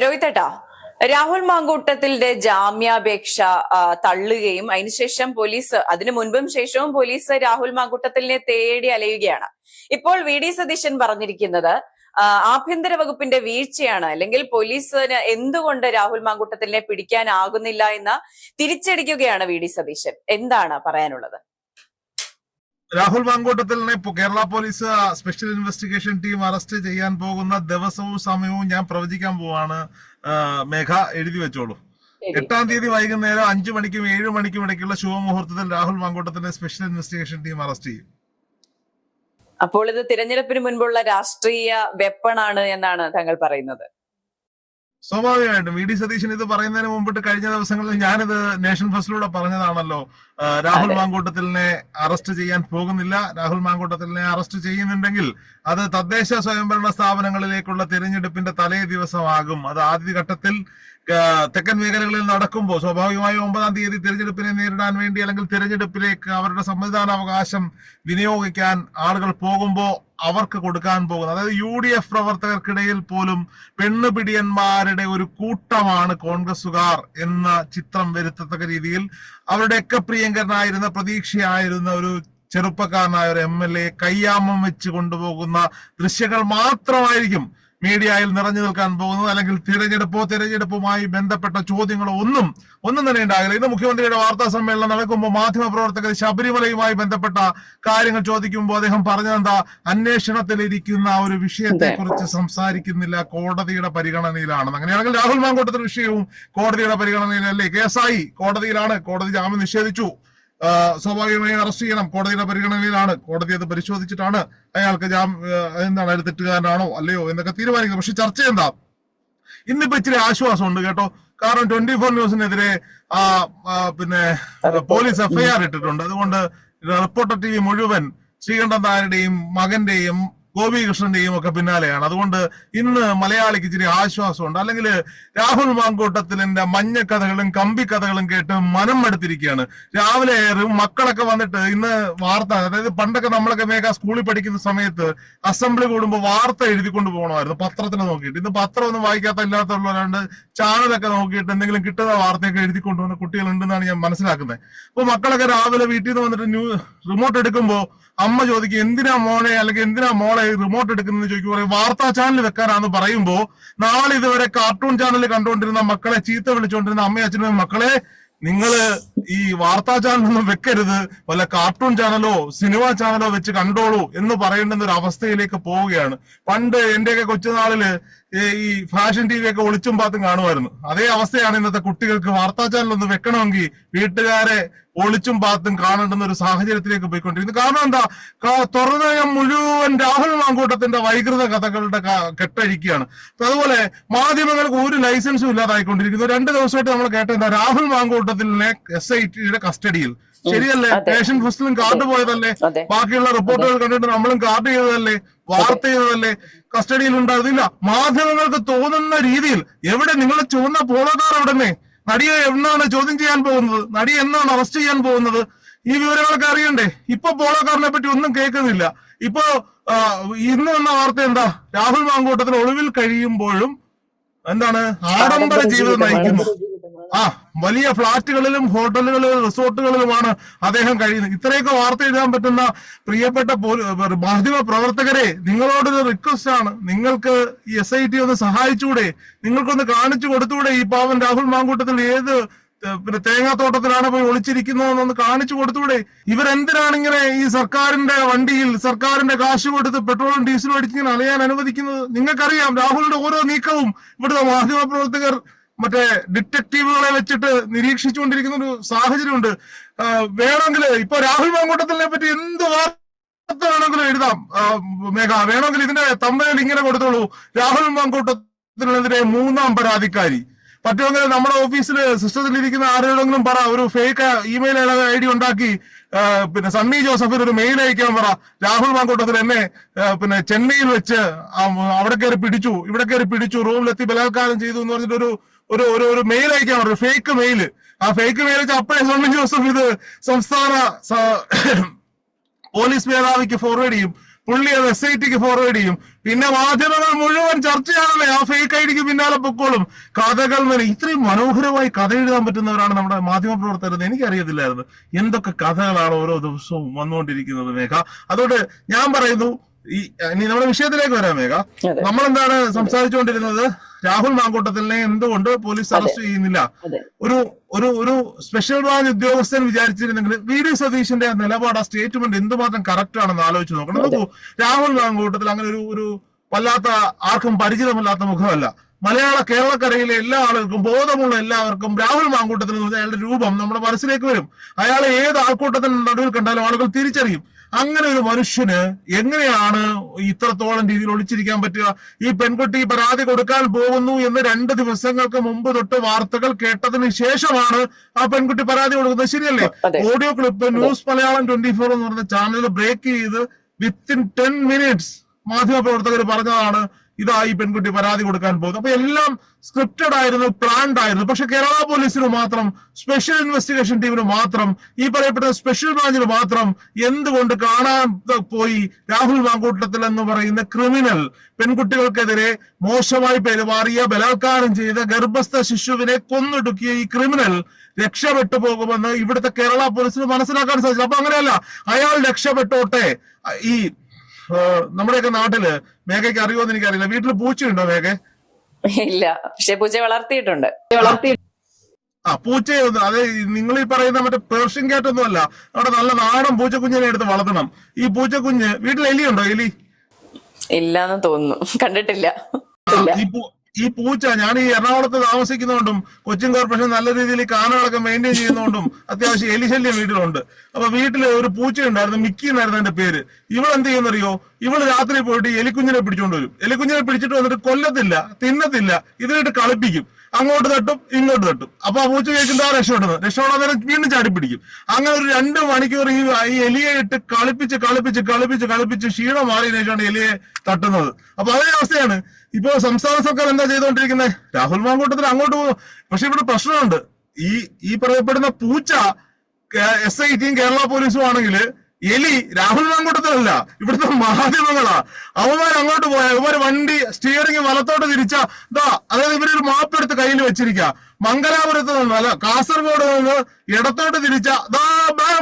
രോഹിത്തേട്ടാ രാഹുൽ മാങ്കൂട്ടത്തിന്റെ ജാമ്യാപേക്ഷ തള്ളുകയും അതിനുശേഷം പോലീസ് അതിനു മുൻപും ശേഷവും പോലീസ് രാഹുൽ മാങ്കൂട്ടത്തിനെ തേടി അലയുകയാണ്. ഇപ്പോൾ വി ഡി സതീശൻ പറഞ്ഞിരിക്കുന്നത് ആഭ്യന്തര വകുപ്പിന്റെ വീഴ്ചയാണ്. അല്ലെങ്കിൽ പോലീസിന് എന്തുകൊണ്ട് രാഹുൽ മാങ്കൂട്ടത്തിനെ പിടിക്കാനാകുന്നില്ല എന്ന് തിരിച്ചടിക്കുകയാണ് വി ഡി സതീശൻ. എന്താണ് പറയാനുള്ളത്? Rahul മാങ്കോട്ടത്തിലിനെ Kerala police special investigation team arrest ചെയ്യാൻ പോകുന്ന ദിവസവും സമയവും ഞാൻ പ്രവചിക്കാൻ പോവാണ്. മേഘ എഴുതി വെച്ചോളൂ. എട്ടാം തീയതി വൈകുന്നേരം അഞ്ചു മണിക്കും ഏഴു മണിക്കും ഇടയ്ക്കുള്ള ശുഭമുഹൂർത്തത്തിൽ രാഹുൽ മാങ്കോട്ടത്തിന്റെ സ്പെഷ്യൽ ഇൻവെസ്റ്റിഗേഷൻ ടീം അറസ്റ്റ് ചെയ്യും. അപ്പോൾ ഇത് തിരഞ്ഞെടുപ്പിന് മുൻപുള്ള രാഷ്ട്രീയ വെപ്പണാണ് എന്നാണ് താങ്കൾ പറയുന്നത്. സ്വാഭാവികമായിട്ടും. വി. ഡി. സതീശൻ ഇത് പറയുന്നതിന് മുമ്പിട്ട് കഴിഞ്ഞ ദിവസങ്ങളിൽ ഞാനിത് നേഷൻ ഫസ്റ്റിലൂടെ പറഞ്ഞതാണല്ലോ. രാഹുൽ. മാങ്കൂട്ടത്തിലിനെ അറസ്റ്റ് ചെയ്യാൻ പോകുന്നില്ല. രാഹുൽ മാങ്കൂട്ടത്തിലിനെ അറസ്റ്റ് ചെയ്യുന്നുണ്ടെങ്കിൽ അത് തദ്ദേശ സ്വയംഭരണ സ്ഥാപനങ്ങളിലേക്കുള്ള തിരഞ്ഞെടുപ്പിന്റെ തലേ ദിവസമാകും. അത് ആദ്യഘട്ടത്തിൽ തെക്കൻ മേഖലകളിൽ നടക്കുമ്പോൾ സ്വാഭാവികമായും ഒമ്പതാം തീയതി തിരഞ്ഞെടുപ്പിനെ നേരിടാൻ വേണ്ടി അല്ലെങ്കിൽ തിരഞ്ഞെടുപ്പിലേക്ക് അവരുടെ സമ്മതിദാനാവകാശം വിനിയോഗിക്കാൻ ആളുകൾ പോകുമ്പോൾ അവർക്ക് കൊടുക്കാൻ പോകുന്നത്. അതായത് യു ഡി എഫ് പ്രവർത്തകർക്കിടയിൽ പോലും പെണ്ണുപിടിയന്മാരുടെ ഒരു കൂട്ടമാണ് കോൺഗ്രസുകാർ എന്ന ചിത്രം വരുത്തത്തക്ക രീതിയിൽ അവരുടെയൊക്കെ പ്രിയങ്കരനായിരുന്ന പ്രതീക്ഷയായിരുന്ന ഒരു ചെറുപ്പക്കാരനായ ഒരു എം എൽ എ കയ്യാമം വെച്ച് കൊണ്ടുപോകുന്ന ദൃശ്യങ്ങൾ മാത്രമായിരിക്കും മീഡിയയിൽ നിറഞ്ഞു നിൽക്കാൻ പോകുന്നത് അല്ലെങ്കിൽ തിരഞ്ഞെടുപ്പോ തിരഞ്ഞെടുപ്പുമായി ബന്ധപ്പെട്ട ചോദ്യങ്ങളോ ഒന്നും ഒന്നും തന്നെ ഉണ്ടാകില്ല. ഇന്ന് മുഖ്യമന്ത്രിയുടെ വാർത്താ സമ്മേളനം നടക്കുമ്പോൾ മാധ്യമ പ്രവർത്തകർ ശബരിമലയുമായി ബന്ധപ്പെട്ട കാര്യങ്ങൾ ചോദിക്കുമ്പോൾ അദ്ദേഹം പറഞ്ഞതെന്താ അന്വേഷണത്തിലിരിക്കുന്ന ഒരു വിഷയത്തെ കുറിച്ച് സംസാരിക്കുന്നില്ല. കോടതിയുടെ പരിഗണനയിലാണ്. അങ്ങനെയാണെങ്കിൽ രാഹുൽ മാങ്കോട്ടത്തിന്റെ വിഷയവും കോടതിയുടെ പരിഗണനയിലല്ലേ? കേസായി. കോടതിയിലാണ്. കോടതി ജാമ്യം നിഷേധിച്ചു. സ്വാഭാവികമായും അറസ്റ്റ് ചെയ്യണം. കോടതിയുടെ പരിഗണനയിലാണ്. കോടതി അത് പരിശോധിച്ചിട്ടാണ് അയാൾക്ക് ജാം എന്താണ് അയാൾ തെറ്റുകാരനാണോ അല്ലയോ എന്നൊക്കെ തീരുമാനിക്കുന്നത്. പക്ഷെ ചർച്ച എന്താ? ഇന്നിപ്പോ ഇച്ചിരി ആശ്വാസമുണ്ട് കേട്ടോ. കാരണം ട്വന്റി ഫോർ ന്യൂസിനെതിരെ പിന്നെ പോലീസ് എഫ്ഐആർ ഇട്ടിട്ടുണ്ട്. അതുകൊണ്ട് റിപ്പോർട്ടർ ടി വി മുഴുവൻ ശ്രീകണ്ഠൻ നായരുടെയും മകന്റെയും ഗോപികൃഷ്ണന്റെയും ഒക്കെ പിന്നാലെയാണ്. അതുകൊണ്ട് ഇന്ന് മലയാളിക്ക് ഇച്ചിരി ആശ്വാസമുണ്ട്. അല്ലെങ്കിൽ രാഹുൽ മാങ്കൂട്ടത്തിലെ മഞ്ഞ കഥകളും കമ്പി കഥകളും കേട്ട് മനം മടുത്തിരിക്കുകയാണ്. രാവിലെ മക്കളൊക്കെ വന്നിട്ട് ഇന്ന് വാർത്ത അതായത് പണ്ടൊക്കെ നമ്മളൊക്കെ മേഘ സ്കൂളിൽ പഠിക്കുന്ന സമയത്ത് അസംബ്ലി കൂടുമ്പോൾ വാർത്ത എഴുതിക്കൊണ്ട് പോകണമായിരുന്നു. പത്രത്തിന് നോക്കിയിട്ട്. ഇന്ന് പത്രം ഒന്നും വായിക്കാത്ത ഇല്ലാത്തുള്ളവരാണ്ട് ചാനലൊക്കെ നോക്കിയിട്ട് എന്തെങ്കിലും കിട്ടുന്ന വാർത്തയൊക്കെ എഴുതി കൊണ്ടുവന്ന കുട്ടികളുണ്ടെന്നാണ് ഞാൻ മനസ്സിലാക്കുന്നത്. അപ്പൊ മക്കളൊക്കെ രാവിലെ വീട്ടിൽ നിന്ന് വന്നിട്ട് ന്യൂ റിമോട്ട് എടുക്കുമ്പോൾ അമ്മ ചോദിക്കും എന്തിനാ മോനെ? അല്ലെങ്കിൽ എന്തിനാ മോളെ? റിമോട്ട് എടുക്കുന്നത് ചോദിക്കും. പറയും വാർത്താ ചാനൽ വെക്കാനാന്ന് പറയുമ്പോ നാളെ ഇതുവരെ കാർട്ടൂൺ ചാനൽ കണ്ടുകൊണ്ടിരുന്ന മക്കളെ ചീത്ത വിളിച്ചുകൊണ്ടിരുന്ന അമ്മയും അച്ഛനും മക്കളെ നിങ്ങൾ ഈ വാർത്താ ചാനലൊന്നും വെക്കരുത്. വല്ല കാർട്ടൂൺ ചാനലോ സിനിമ ചാനലോ വെച്ച് കണ്ടോളൂ എന്ന് പറയേണ്ടുന്ന ഒരു അവസ്ഥയിലേക്ക് പോവുകയാണ്. പണ്ട് എന്റെയൊക്കെ കൊച്ചുനാളിൽ ഈ ഫാഷൻ ടി വി ഒക്കെ ഒളിച്ചും പാത്തും കാണുമായിരുന്നു. അതേ അവസ്ഥയാണ് ഇന്നത്തെ കുട്ടികൾക്ക് വാർത്താ ചാനൽ ഒന്ന് വെക്കണമെങ്കിൽ വീട്ടുകാരെ ഒളിച്ചും പാത്തും കാണേണ്ടുന്ന ഒരു സാഹചര്യത്തിലേക്ക് പോയിക്കൊണ്ടിരിക്കുന്നു. കാരണം എന്താ? തുറന്നയം മുഴുവൻ രാഹുൽ മാങ്കൂട്ടത്തിന്റെ വൈകൃത കഥകളുടെ കെട്ടഴിക്കുകയാണ്. അതുപോലെ മാധ്യമങ്ങൾക്ക് ഒരു ലൈസൻസും ഇല്ലാതായിക്കൊണ്ടിരിക്കുന്നു. രണ്ട് ദിവസമായിട്ട് നമ്മൾ കേട്ടത് രാഹുൽ മാങ്കൂട്ടത്തിൽ എസ് ടിയുടെ കസ്റ്റഡിയിൽ. ശരിയല്ലേ? പേഷ്യന്റ് ഫസ്റ്റിലും കാർഡ് പോയതല്ലേ? ബാക്കിയുള്ള റിപ്പോർട്ടുകൾ കണ്ടിട്ട് നമ്മളും കാർഡ് ചെയ്തതല്ലേ? വാർത്ത ചെയ്തതല്ലേ? കസ്റ്റഡിയിൽ ഉണ്ടായിരുന്നില്ല. മാധ്യമങ്ങൾക്ക് തോന്നുന്ന രീതിയിൽ എവിടെ നിങ്ങൾ ചുവന്ന പോളക്കാർ എവിടെന്നെ? നടിയെ എന്നാണ് ചോദ്യം ചെയ്യാൻ പോകുന്നത്? നടിയെ എന്നാണ് അറസ്റ്റ് ചെയ്യാൻ പോകുന്നത്? ഈ വിവരങ്ങളൊക്കെ അറിയണ്ടേ? ഇപ്പൊ പോളക്കാരനെ പറ്റി ഒന്നും കേൾക്കുന്നില്ല. ഇപ്പോ ഇന്ന് വന്ന വാർത്ത എന്താ? രാഹുൽ മാങ്കൂട്ടത്തിൽ ഒളിവിൽ കഴിയുമ്പോഴും എന്താണ്? ആഡംബര ജീവിതം നയിക്കുന്നു. ആ വലിയ ഫ്ളാറ്റുകളിലും ഹോട്ടലുകളിലും റിസോർട്ടുകളിലുമാണ് അദ്ദേഹം കഴിയുന്നത്. ഇത്രയൊക്കെ വാർത്ത എഴുതാൻ പറ്റുന്ന പ്രിയപ്പെട്ട മാധ്യമ പ്രവർത്തകരെ നിങ്ങളോടൊരു റിക്വസ്റ്റ് ആണ്. നിങ്ങൾക്ക് എസ് ഐ ടി ഒന്ന് സഹായിച്ചുകൂടെ നിങ്ങൾക്കൊന്ന് കാണിച്ചു കൊടുത്തുകൂടെ ഈ പാവം രാഹുൽ മാങ്കൂട്ടത്തിൽ ഏത് പിന്നെ തേങ്ങാത്തോട്ടത്തിലാണ് പോയി ഒളിച്ചിരിക്കുന്നതെന്നൊന്ന് കാണിച്ചു കൊടുത്തൂടെ? ഇവരെന്തിനാണ് ഇങ്ങനെ ഈ സർക്കാരിന്റെ വണ്ടിയിൽ സർക്കാരിന്റെ കാശ് കൊടുത്ത് പെട്രോളും ഡീസലും അടിച്ച് ഇങ്ങനെ അലയാൻ അനുവദിക്കുന്നത്? നിങ്ങൾക്കറിയാം രാഹുലിന്റെ ഓരോ നീക്കവും ഇവിടുത്തെ മാധ്യമ പ്രവർത്തകർ മറ്റേ ഡിറ്റക്റ്റീവുകളെ വെച്ചിട്ട് നിരീക്ഷിച്ചുകൊണ്ടിരിക്കുന്ന ഒരു സാഹചര്യമുണ്ട് വേണമെങ്കിൽ ഇപ്പൊ രാഹുൽ മാങ്കൂട്ടത്തിനെ പറ്റി എന്ത് വാർത്ത വേണമെങ്കിലും എഴുതാം. മേഘ വേണമെങ്കിൽ ഇതിന്റെ തമ്പനിൽ ഇങ്ങനെ കൊടുത്തോളൂ. രാഹുൽ മാങ്കൂട്ടത്തിനെതിരെ മൂന്നാം പരാതിക്കാരി. പറ്റുമെങ്കിൽ നമ്മുടെ ഓഫീസിൽ സിസ്റ്റത്തിൽ ഇരിക്കുന്ന ആരോടെങ്കിലും പറ. ഒരു ഫേക്ക് ഇമെയിൽ ഐ ഡി ഉണ്ടാക്കി. പിന്നെ സണ്ണി ജോസഫിന് ഒരു മെയിൽ അയക്കാൻ പറ. രാഹുൽ മാങ്കൂട്ടത്തിൽ എന്നെ പിന്നെ ചെന്നൈയിൽ വെച്ച് അവിടെ കയറി പിടിച്ചു ഇവിടെ കയറി പിടിച്ചു റൂമിലെത്തി ബലാത്കാരം ചെയ്തു എന്ന് പറഞ്ഞിട്ട് ഒരു ഒരു ഒരു മെയിൽ അയക്കാൻ പറഞ്ഞു. ഫേക്ക് മെയിൽ ആ ഫേക്ക് മെയിൽ വെച്ച് അപ്പഴേ സോമൻ ജോസഫ് ഇത് സംസ്ഥാന പോലീസ് മേധാവിക്ക് ഫോർവേഡ് ചെയ്യും. പുള്ളി അത് എസ് ഐ ടിക്ക് ഫോർവേഡ് ചെയ്യും. പിന്നെ മാധ്യമങ്ങൾ മുഴുവൻ ചർച്ചയാണല്ലേ. ആ ഫേക്ക് ഐഡിക്ക് പിന്നാലെ പൊക്കോളും. കഥകൾ വരെ ഇത്രയും മനോഹരമായി കഥ എഴുതാൻ പറ്റുന്നവരാണ് നമ്മുടെ മാധ്യമ പ്രവർത്തകർ എനിക്കറിയത്തില്ലായിരുന്നു. എന്തൊക്കെ കഥകളാണ് ഓരോ ദിവസവും വന്നുകൊണ്ടിരിക്കുന്നത് മേഘ? അതുകൊണ്ട് ഞാൻ പറയുന്നു ഈ ഇനി നമ്മുടെ വിഷയത്തിലേക്ക് വരാം മേഘ. നമ്മളെന്താണ് സംസാരിച്ചുകൊണ്ടിരുന്നത്? രാഹുൽ മാങ്കൂട്ടത്തിനെ എന്തുകൊണ്ട് പോലീസ് അറസ്റ്റ് ചെയ്യുന്നില്ല? ഒരു ഒരു ഒരു സ്പെഷ്യൽ ബ്രാഞ്ച് ഉദ്യോഗസ്ഥൻ വിചാരിച്ചിരുന്നെങ്കിൽ വി ഡി സതീഷിന്റെ നിലപാട് ആ സ്റ്റേറ്റ്മെന്റ് എന്തുമാത്രം കറക്റ്റ് ആണെന്ന് ആലോചിച്ച് നോക്കണം. നോക്കൂ രാഹുൽ മാങ്കൂട്ടത്തിൽ അങ്ങനെ ഒരു ഒരു വല്ലാത്ത ആർക്കും പരിചിതമല്ലാത്ത മുഖമല്ല. മലയാള കേരളക്കരയിലെ എല്ലാ ആളുകൾക്കും ബോധമുള്ള എല്ലാവർക്കും രാഹുൽ മാങ്കൂട്ടത്തിൽ അയാളുടെ രൂപം നമ്മുടെ മനസ്സിലേക്ക് വരും. അയാളെ ഏത് ആൾക്കൂട്ടത്തിന് നടുവിൽ കണ്ടാലും ആളുകൾ തിരിച്ചറിയും. അങ്ങനെ ഒരു മനുഷ്യന് എങ്ങനെയാണ് ഇത്രത്തോളം രീതിയിൽ ഒളിച്ചിരിക്കാൻ പറ്റുക? ഈ പെൺകുട്ടി പരാതി കൊടുക്കാൻ പോകുന്നു എന്ന് രണ്ട് ദിവസങ്ങൾക്ക് മുമ്പ് തൊട്ട് വാർത്തകൾ കേട്ടതിന് ശേഷമാണ് ആ പെൺകുട്ടി പരാതി കൊടുക്കുന്നത്. ശരിയല്ലേ? Audio clip news Malayalam twenty four എന്ന് പറഞ്ഞ ചാനൽ ബ്രേക്ക് ചെയ്ത് വിത്തിൻ ടെൻ മിനിറ്റ്സ് മാധ്യമ പ്രവർത്തകർ പറഞ്ഞതാണ് ഇതാ ഈ പെൺകുട്ടി പരാതി കൊടുക്കാൻ പോകുന്നത് അപ്പൊ എല്ലാം സ്ക്രിപ്റ്റഡ് ആയിരുന്നു പ്ലാൻഡ് ആയിരുന്നു. പക്ഷെ കേരള പോലീസിന് മാത്രം സ്പെഷ്യൽ ഇൻവെസ്റ്റിഗേഷൻ ടീമിന് മാത്രം ഈ പറയപ്പെട്ട സ്പെഷ്യൽ ബ്രാഞ്ചിന് മാത്രം എന്തുകൊണ്ട് കാണാൻ പോയി രാഹുൽ മാങ്കൂട്ടത്തിൽ എന്ന് പറയുന്ന ക്രിമിനൽ പെൺകുട്ടികൾക്കെതിരെ മോശമായി പെരുമാറിയ ബലാത്കാരം ചെയ്ത ഗർഭസ്ഥ ശിശുവിനെ കൊന്നൊടുക്കിയ ഈ ക്രിമിനൽ രക്ഷപ്പെട്ടു പോകുമെന്ന് ഇവിടുത്തെ കേരള പോലീസിന് മനസ്സിലാക്കാൻ സാധിച്ചു അപ്പൊ അങ്ങനെയല്ല അയാൾ രക്ഷപ്പെട്ടോട്ടെ? ഈ നമ്മുടെയൊക്കെ നാട്ടിൽ മേഘയ്ക്ക് അറിയുമെന്ന് എനിക്കറിയില്ല. വീട്ടിൽ പൂച്ചയുണ്ടോ മേഘ? ഇല്ല. പക്ഷെ പൂച്ച വളർത്തിയിട്ടുണ്ട്. ആ പൂച്ചയെ ഒന്ന് അത് നിങ്ങൾ ഈ പറയുന്ന മറ്റേ പേർഷ്യൻ കാറ്റ് ഒന്നും അല്ല. അവിടെ നല്ല നാടൻ പൂച്ചക്കുഞ്ഞിനെ എടുത്ത് വളർത്തണം. ഈ പൂച്ചക്കുഞ്ഞ് വീട്ടിൽ എലിയുണ്ടോ എലി? ഇല്ലാന്ന് തോന്നുന്നു. കണ്ടിട്ടില്ല. ഈ പൂ- ഈ പൂച്ച ഞാൻ ഈ എറണാകുളത്ത് താമസിക്കുന്നതുകൊണ്ടും കൊച്ചിൻ കോർപ്പറേഷൻ നല്ല രീതിയിൽ കാനകളൊക്കെ മെയിന്റെയിൻ ചെയ്യുന്നതുകൊണ്ടും അത്യാവശ്യം എലിശല്യം വീട്ടിലുണ്ട്. അപ്പൊ വീട്ടിൽ ഒരു പൂച്ച ഉണ്ടായിരുന്നു മിക്കി എന്നായിരുന്നു എന്റെ പേര്. ഇവൾ എന്ത് ചെയ്യുന്നറിയോ? ഇവൾ രാത്രി പോയിട്ട് എലിക്കുഞ്ഞിനെ പിടിച്ചോണ്ട് വരും. എലിക്കുഞ്ഞിനെ പിടിച്ചിട്ട് വന്നിട്ട് കൊല്ലത്തില്ല തിന്നത്തില്ല ഇതിനായിട്ട് കളിപ്പിക്കും. അങ്ങോട്ട് തട്ടും ഇങ്ങോട്ട് തട്ടും. അപ്പൊ ആ പൂച്ച കേൾക്കുന്ന ആ രക്ഷപ്പെടുന്നത്. രക്ഷപ്പെടാൻ നേരം വീണ്ടും ചാടി പിടിക്കും അങ്ങനെ ഒരു രണ്ട് മണിക്കൂർ ഈ ഈ എലിയെ ഇട്ട് കളിപ്പിച്ച് കളിപ്പിച്ച് കളിപ്പിച്ച് കളിപ്പിച്ച് ക്ഷീണം മാറിയതിനു ശേഷമാണ് എലിയെ തട്ടുന്നത്. അപ്പൊ അതേ അവസ്ഥയാണ്. ഇപ്പോ സംസ്ഥാന സർക്കാർ എന്താ ചെയ്തുകൊണ്ടിരിക്കുന്നത് രാഹുൽ മാങ്കൂട്ടത്തിൽ അങ്ങോട്ട് പോകും പക്ഷെ ഇവിടെ പ്രശ്നമുണ്ട്. ഈ ഈ പറയപ്പെടുന്ന പൂച്ച എസ് ഐ ടിയും കേരള പോലീസും ആണെങ്കിൽ എലി രാഹുൽ മാങ്കൂട്ടത്തിലല്ല ഇവിടുത്തെ മാധ്യമങ്ങളാ. അവന്മാർ അങ്ങോട്ട് പോയ ഇവർ വണ്ടി സ്റ്റിയറിംഗ് വലത്തോട്ട് തിരിച്ച അതായത് ഇവരൊരു മാപ്പ് എടുത്ത് കയ്യിൽ വെച്ചിരിക്കുക മംഗലാപുരത്ത് നിന്ന് അല്ല കാസർഗോഡ് നിന്ന് ഇടത്തോട്ട് തിരിച്ച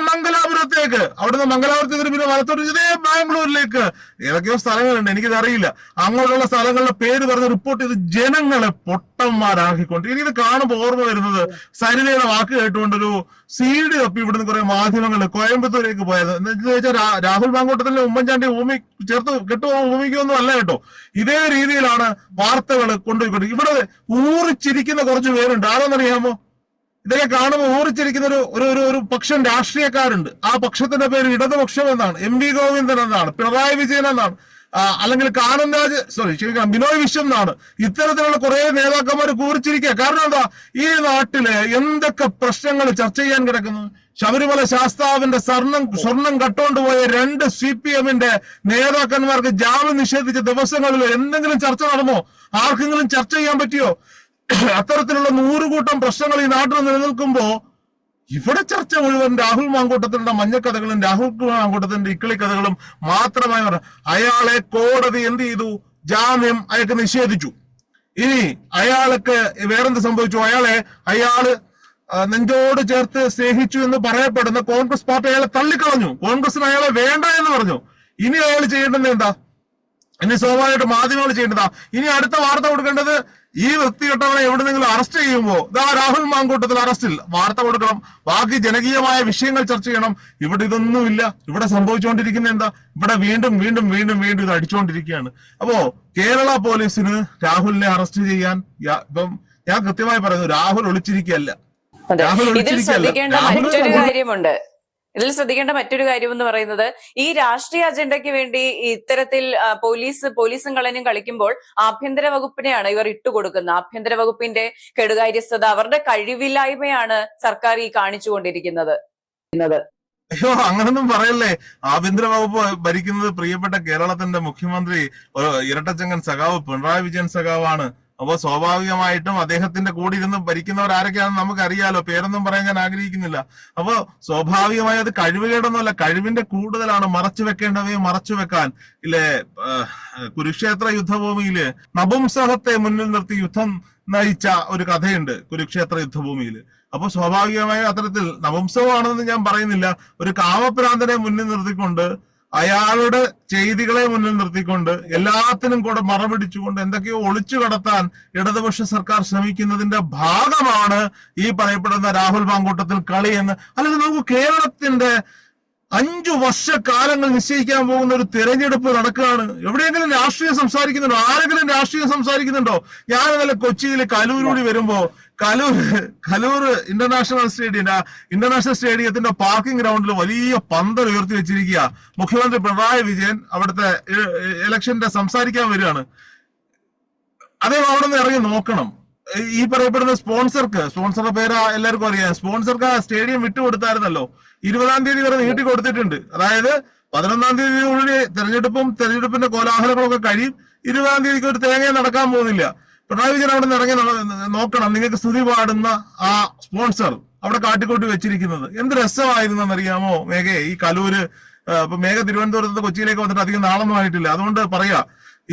മംഗലാപുരത്തേക്ക്. അവിടുന്ന് മംഗലാപുരത്ത് നിന്ന് പിന്നെ വലത്തോട്ട് ഇതേ ബാംഗ്ലൂരിലേക്ക്. ഏതൊക്കെയോ സ്ഥലങ്ങളുണ്ട് എനിക്കിത് അറിയില്ല. അങ്ങോട്ടുള്ള സ്ഥലങ്ങളുടെ പേര് പറഞ്ഞ് റിപ്പോർട്ട് ചെയ്ത് ജനങ്ങളെ പൊട്ടന്മാരാക്കിക്കൊണ്ട്. എനിക്കിത് കാണുമ്പോൾ ഓർമ്മ വരുന്നത് സരിതയുടെ വാക്ക് കേട്ടുകൊണ്ടൊരു സീഡ് കപ്പി ഇവിടുന്ന് കുറെ മാധ്യമങ്ങൾ കോയമ്പത്തൂരേക്ക് പോയത്. എന്ന് വെച്ചാൽ രാഹുൽ മാങ്കോട്ടത്തിന്റെ ഉമ്മൻചാണ്ടി ഭൂമി ചേർത്ത് കെട്ടുപോ ഭൂമിക്കൊന്നും അല്ല കേട്ടോ. ഇതേ രീതിയിലാണ് വാർത്തകൾ കൊണ്ടുപോയിക്കൊണ്ട് ഇവിടെ ഊറിച്ചിരിക്കുന്ന കുറച്ച് പേരുണ്ട്. ആരെന്നറിയാമോ ഇതൊക്കെ കാണുമ്പോൾ ഊറിച്ചിരിക്കുന്ന ഒരു ഒരു ഒരു ഒരു പക്ഷം രാഷ്ട്രീയക്കാരുണ്ട്. ആ പക്ഷത്തിന്റെ പേര് ഇടതുപക്ഷം എന്നാണ്. എം വി ഗോവിന്ദൻ എന്നാണ്. പിണറായി വിജയൻ എന്നാണ്. അല്ലെങ്കിൽ കാനം രാജ് സോറി ക്ഷമിക്കണം ബിനോയ് വിശ്വം എന്നാണ്. ഇത്തരത്തിലുള്ള കുറെ നേതാക്കന്മാർ കൂറിച്ചിരിക്കുക. കാരണം എന്താ? ഈ നാട്ടിൽ എന്തൊക്കെ പ്രശ്നങ്ങൾ ചർച്ച ചെയ്യാൻ കിടക്കുന്നു? ശബരിമല ശാസ്താവിന്റെ സ്വർണം സ്വർണം കട്ടുകൊണ്ട് പോയ രണ്ട് സി പി എമ്മിന്റെ നേതാക്കന്മാർക്ക് ജാമ്യം നിഷേധിച്ച ദിവസങ്ങളിൽ എന്തെങ്കിലും ചർച്ച നടന്നോ? ആർക്കെങ്കിലും ചർച്ച ചെയ്യാൻ പറ്റിയോ? അത്തരത്തിലുള്ള നൂറുകൂട്ടം പ്രശ്നങ്ങൾ ഈ നാട്ടിൽ നിലനിൽക്കുമ്പോ ഇവിടെ ചർച്ച മുഴുവൻ രാഹുൽ മാങ്കൂട്ടത്തിന്റെ മഞ്ഞക്കഥകളും രാഹുൽ മാങ്കൂട്ടത്തിന്റെ ഇക്കിളി കഥകളും മാത്രമായി. അയാളെ കോടതി എന്ത് ചെയ്തു? ജാമ്യം അയാൾക്ക് നിഷേധിച്ചു. ഇനി അയാൾക്ക് വേറെന്ത് സംഭവിച്ചു? അയാളെ അയാൾ നെഞ്ചോട് ചേർത്ത് സ്നേഹിച്ചു എന്ന് പറയപ്പെടുന്ന കോൺഗ്രസ് പാർട്ടി അയാളെ തള്ളിക്കളഞ്ഞു. കോൺഗ്രസിന് അയാളെ വേണ്ട എന്ന് പറഞ്ഞു. ഇനി അയാൾ ചെയ്യേണ്ടത് എന്താ? ഇനി സ്വാഭാവികമായിട്ട് മാധ്യമങ്ങൾ ചെയ്യേണ്ടതാ. ഇനി അടുത്ത വാർത്ത കൊടുക്കേണ്ടത് ഈ വ്യക്തികെട്ടവനെ എവിടെന്നെങ്കിലും അറസ്റ്റ് ചെയ്യുമ്പോ ഇതാ രാഹുൽ മാങ്കൂട്ടത്തിൽ അറസ്റ്റിൽ വാർത്ത കൊടുക്കണം. ബാക്കി ജനകീയമായ വിഷയങ്ങൾ ചർച്ച ചെയ്യണം. ഇവിടെ ഇതൊന്നുമില്ല ഇവിടെ സംഭവിച്ചുകൊണ്ടിരിക്കുന്ന എന്താ? ഇവിടെ വീണ്ടും വീണ്ടും വീണ്ടും വീണ്ടും ഇത് അടിച്ചുകൊണ്ടിരിക്കുകയാണ്. അപ്പോ കേരള പോലീസിന് രാഹുലിനെ അറസ്റ്റ് ചെയ്യാൻ ഇപ്പം ഞാൻ കൃത്യമായി പറയുന്നു രാഹുൽ ഒളിച്ചിരിക്കുകയല്ല. രാഹുൽ ഒളിച്ചിരിക്കുകയല്ല. രാഹുൽ കാര്യമുണ്ട്. ഇതിൽ ശ്രദ്ധിക്കേണ്ട മറ്റൊരു കാര്യം എന്ന് പറയുന്നത് ഈ രാഷ്ട്രീയ അജണ്ടയ്ക്ക് വേണ്ടി ഇത്തരത്തിൽ പോലീസ് പോലീസും കളനും കളിക്കുമ്പോൾ ആഭ്യന്തര വകുപ്പിനെയാണ് ഇവർ ഇട്ടുകൊടുക്കുന്നത്. ആഭ്യന്തര വകുപ്പിന്റെ കെടുകാര്യസ്ഥത അവരുടെ കഴിവില്ലായ്മയാണ് സർക്കാർ ഈ കാണിച്ചുകൊണ്ടിരിക്കുന്നത്. അയ്യോ അങ്ങനൊന്നും പറയല്ലേ. ആഭ്യന്തര വകുപ്പ് ഭരിക്കുന്നത് പ്രിയപ്പെട്ട കേരളത്തിന്റെ മുഖ്യമന്ത്രി ഇരട്ടച്ചങ്കൻ സഖാവ് പിണറായി വിജയൻ സഖാവാണ്. അപ്പൊ സ്വാഭാവികമായിട്ടും അദ്ദേഹത്തിന്റെ കൂടെ ഇരുന്ന് ഭരിക്കുന്നവർ ആരൊക്കെയാണെന്ന് നമുക്ക് അറിയാലോ പേരൊന്നും പറയാൻ ഞാൻ ആഗ്രഹിക്കുന്നില്ല. അപ്പൊ സ്വാഭാവികമായി അത് കഴിവുകേടൊന്നുമല്ല. കഴിവിന്റെ കൂടുതലാണ് മറച്ചു വെക്കേണ്ടവയെ മറച്ചു വെക്കാൻ. ഇല്ലേ കുരുക്ഷേത്ര യുദ്ധഭൂമിയിൽ നപുംസഹത്തെ മുന്നിൽ നിർത്തി യുദ്ധം നയിച്ച ഒരു കഥയുണ്ട് കുരുക്ഷേത്ര യുദ്ധഭൂമിയിൽ. അപ്പൊ സ്വാഭാവികമായ അത്തരത്തിൽ നപുംസവമാണെന്ന് ഞാൻ പറയുന്നില്ല. ഒരു കാമപ്രാന്തനെ മുന്നിൽ നിർത്തിക്കൊണ്ട് അയാളുടെ ചെയ്തികളെ മുന്നിൽ നിർത്തിക്കൊണ്ട് എല്ലാത്തിനും കൂടെ മറപിടിച്ചുകൊണ്ട് എന്തൊക്കെയോ ഒളിച്ചു കടത്താൻ ഇടതുപക്ഷ സർക്കാർ ശ്രമിക്കുന്നതിന്റെ ഭാഗമാണ് ഈ പറയപ്പെടുന്ന രാഹുൽ മാങ്കൂട്ടത്തിൽ കളി എന്ന് അല്ലെങ്കിൽ നമുക്ക് കേരളത്തിന്റെ അഞ്ചു വർഷക്കാലങ്ങൾ നിശ്ചയിക്കാൻ പോകുന്ന ഒരു തെരഞ്ഞെടുപ്പ് നടക്കുകയാണ്. എവിടെയെങ്കിലും രാഷ്ട്രീയം സംസാരിക്കുന്നുണ്ടോ? ആരെങ്കിലും രാഷ്ട്രീയം സംസാരിക്കുന്നുണ്ടോ? ഞാൻ ഇന്നലെ കൊച്ചിയിൽ കലൂരൂടി വരുമ്പോ Kaloor Kaloor international stadium international സ്റ്റേഡിയത്തിന്റെ parking ഗ്രൗണ്ടിൽ വലിയ പന്തൽ ഉയർത്തി വെച്ചിരിക്കുക മുഖ്യമന്ത്രി പിണറായി വിജയൻ അവിടുത്തെ ഇലക്ഷന്റെ സംസാരിക്കാൻ വരികയാണ്. അദ്ദേഹം അവിടെ നിന്ന് ഇറങ്ങി നോക്കണം. ഈ പറയപ്പെടുന്ന സ്പോൺസർക്ക് സ്പോൺസറുടെ പേര് എല്ലാവർക്കും അറിയാം. സ്പോൺസർക്ക് ആ സ്റ്റേഡിയം വിട്ടുകൊടുത്തായിരുന്നല്ലോ ഇരുപതാം തീയതി വരെ നീട്ടി കൊടുത്തിട്ടുണ്ട്. അതായത് പതിനൊന്നാം തീയതിക്കുള്ളിൽ തെരഞ്ഞെടുപ്പും തെരഞ്ഞെടുപ്പിന്റെ കോലാഹലങ്ങളൊക്കെ കഴിയും. ഇരുപതാം തീയതിക്ക് ഒരു തേങ്ങ നടക്കാൻ പോകുന്നില്ല. പിണറായി വിജയൻ അവിടെ നിന്ന് ഇറങ്ങി നോക്കണം. നിങ്ങൾക്ക് സ്തുതി പാടുന്ന ആ സ്പോൺസർ അവിടെ കാട്ടിക്കോട്ടി വെച്ചിരിക്കുന്നത്. എന്ത് രസമായിരുന്നു എന്നറിയാമോ മേഘയെ? ഈ കലൂര് ഇപ്പൊ മേഘ തിരുവനന്തപുരത്ത് കൊച്ചിയിലേക്ക് വന്നിട്ട് അധികം നാളൊന്നും ആയിട്ടില്ല. അതുകൊണ്ട് പറയാ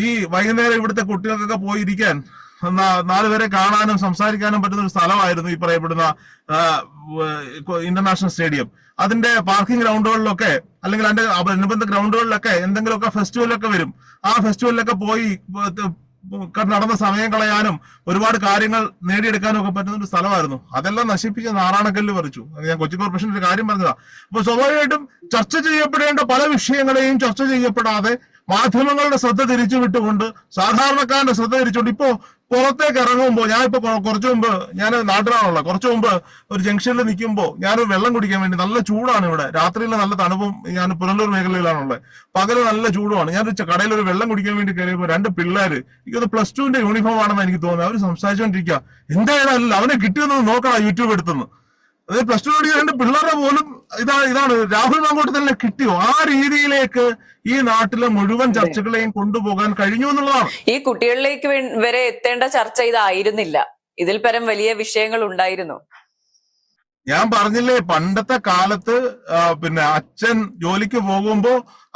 ഈ വൈകുന്നേരം ഇവിടുത്തെ കുട്ടികൾക്കൊക്കെ പോയിരിക്കാൻ നാലുപേരെ കാണാനും സംസാരിക്കാനും പറ്റുന്ന ഒരു സ്ഥലമായിരുന്നു ഈ പറയപ്പെടുന്ന ഇന്റർനാഷണൽ സ്റ്റേഡിയം. അതിന്റെ പാർക്കിംഗ് ഗ്രൗണ്ടുകളിലൊക്കെ അല്ലെങ്കിൽ അതിന്റെ അനുബന്ധ ഗ്രൗണ്ടുകളിലൊക്കെ എന്തെങ്കിലുമൊക്കെ ഫെസ്റ്റിവലൊക്കെ വരും. ആ ഫെസ്റ്റിവലിലൊക്കെ പോയി നടന്ന സമയം കളയാനും ഒരുപാട് കാര്യങ്ങൾ നേടിയെടുക്കാനും ഒക്കെ പറ്റുന്ന ഒരു സ്ഥലമായിരുന്നു. അതെല്ലാം നശിപ്പിച്ച് നാറാണക്കല്ല് പറിച്ചു. ഞാൻ കൊച്ചി കോർപ്പറേഷന്റെ കാര്യം പറഞ്ഞതാ. അപ്പൊ സ്വാഭാവികമായിട്ടും ചർച്ച ചെയ്യപ്പെടേണ്ട പല വിഷയങ്ങളെയും ചർച്ച ചെയ്യപ്പെടാതെ മാധ്യമങ്ങളുടെ ശ്രദ്ധ തിരിച്ചു വിട്ടുകൊണ്ട് സാധാരണക്കാരന്റെ ശ്രദ്ധ തിരിച്ചുകൊണ്ട് ഇപ്പോ പുറത്തേക്ക് ഇറങ്ങുമ്പോ ഞാൻ ഇപ്പൊ കുറച്ചു മുമ്പ് ഞാൻ നാട്ടിലാണുള്ളത്. കുറച്ചു മുമ്പ് ഒരു ജംഗ്ഷനിൽ നിൽക്കുമ്പോൾ ഞാൻ വെള്ളം കുടിക്കാൻ വേണ്ടി നല്ല ചൂടാണ് ഇവിടെ. രാത്രിയിൽ നല്ല തണുപ്പും ഞാൻ പുനലൂർ മേഖലയിലാണുള്ളത്. പകൽ നല്ല ചൂടുമാണ്. ഞാൻ കടയിൽ ഒരു വെള്ളം കുടിക്കാൻ വേണ്ടി കയറിയപ്പോ രണ്ട് പിള്ളേര് എനിക്കത് പ്ലസ് ടുവിന്റെ യൂണിഫോം ആണെന്ന് എനിക്ക് തോന്നുന്നത്. അവർ സംസാരിച്ചുകൊണ്ടിരിക്കുക എന്തായാലും അല്ല അവനെ കിട്ടിയെന്ന് നോക്കണം യൂട്യൂബ് എടുത്തുനിന്ന് അത് പ്ലസ് ടു പഠിക്കുന്ന രണ്ട് പിള്ളേരെ പോലും ഇതാ ഇതാണ്. രാഹുൽ മാങ്കോട്ടത്തിനെ കിട്ടിയോ? ആ രീതിയിലേക്ക് ഈ നാട്ടിലെ മുഴുവൻ ചർച്ചകളെയും കൊണ്ടുപോകാൻ കഴിഞ്ഞു എന്നുള്ളതാണ്. ഈ കുട്ടികളിലേക്ക് വരെ എത്തേണ്ട ചർച്ച ഇതായിരുന്നില്ല. ഇതിൽ പരം വലിയ വിഷയങ്ങൾ ഉണ്ടായിരുന്നു. ഞാൻ പറഞ്ഞില്ലേ പണ്ടത്തെ കാലത്ത് പിന്നെ അച്ഛൻ ജോലിക്ക് പോകുമ്പോ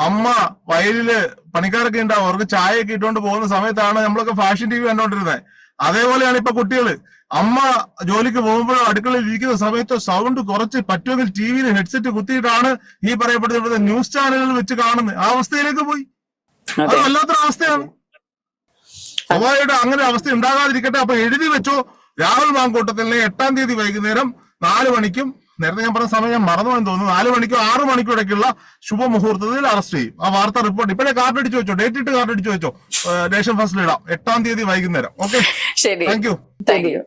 അമ്മ വയലിൽ പണിക്കാരൊക്കെ ഉണ്ടാവും അവർക്ക് ചായയൊക്കെ ഇട്ടുകൊണ്ട് പോകുന്ന സമയത്താണ് നമ്മളൊക്കെ ഫാഷൻ ടി വി കണ്ടോണ്ടിരുന്നത് അതേപോലെയാണ് ഇപ്പൊ കുട്ടികൾ. അമ്മ ജോലിക്ക് പോകുമ്പോഴോ അടുക്കളയിൽ ഇരിക്കുന്ന സമയത്തോ സൗണ്ട് കുറച്ച് പറ്റുമെങ്കിൽ ടി വിയിൽ ഹെഡ്സെറ്റ് കുത്തിയിട്ടാണ് ഈ പറയപ്പെടുന്ന ന്യൂസ് ചാനലുകൾ വെച്ച് കാണുന്നത്. ആ അവസ്ഥയിലേക്ക് പോയി. അത് അതെ. വല്ലാത്തൊരു അവസ്ഥയാണ്. സ്വാഭാവികമായിട്ട് അങ്ങനെ അവസ്ഥ ഉണ്ടാകാതിരിക്കട്ടെ. അപ്പൊ എഴുതി വെച്ചോ. രാഹുൽ മാങ്കൂട്ടത്തിലെ എട്ടാം തീയതി വൈകുന്നേരം നാല് മണിക്കും നേരത്തെ ഞാൻ പറഞ്ഞ സമയം ഞാൻ മറന്നു എന്ന് തോന്നുന്നു. നാല് മണിക്കോ ആറ് മണിക്കോ ഇടയ്ക്കുള്ള ശുഭമുഹൂർത്തത്തിൽ അറസ്റ്റ് ചെയ്യും. ആ വാർത്ത റിപ്പോർട്ട് ഇപ്പോഴേ കാർഡ് അടിച്ചു വെച്ചോ? ഡേറ്റ് ഇട്ട് കാർഡ് അടിച്ചു വെച്ചോ? നേഷൻ ഫസ്റ്റിൽ ഇടാം. എട്ടാം തീയതി വൈകുന്നേരം. ഓക്കെ ശരി. Thank you thank U